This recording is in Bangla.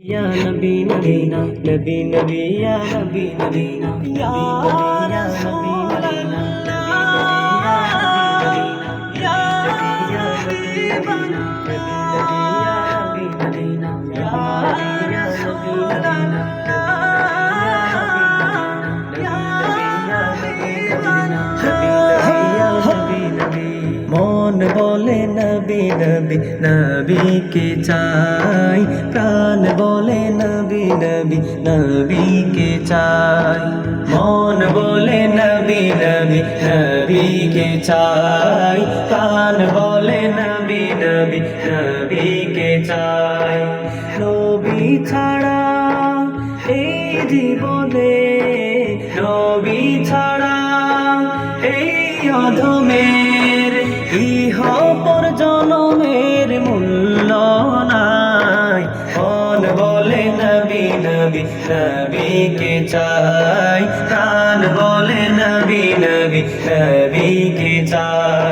या नबी नबीना नबी नबी या नबी नबीना या नबी नबीना या नबी नबीना नबी नबी या नबी नबीना या नबी नबीना মন বলে নবী নবী নবীকে চাই প্রাণ বলে নবী নবী, নবীকে চাই। মন বলে নবী নবী, নবীকে চাই। প্রাণ বলে নবী নবী, নবীকে চাই। নবী ছাড়া এই জীবনে, নবী ছাড়া এই অধমের ইহ নবী নবী নবীকে চাই। কান বলে নবী নবী নবীকে চাই।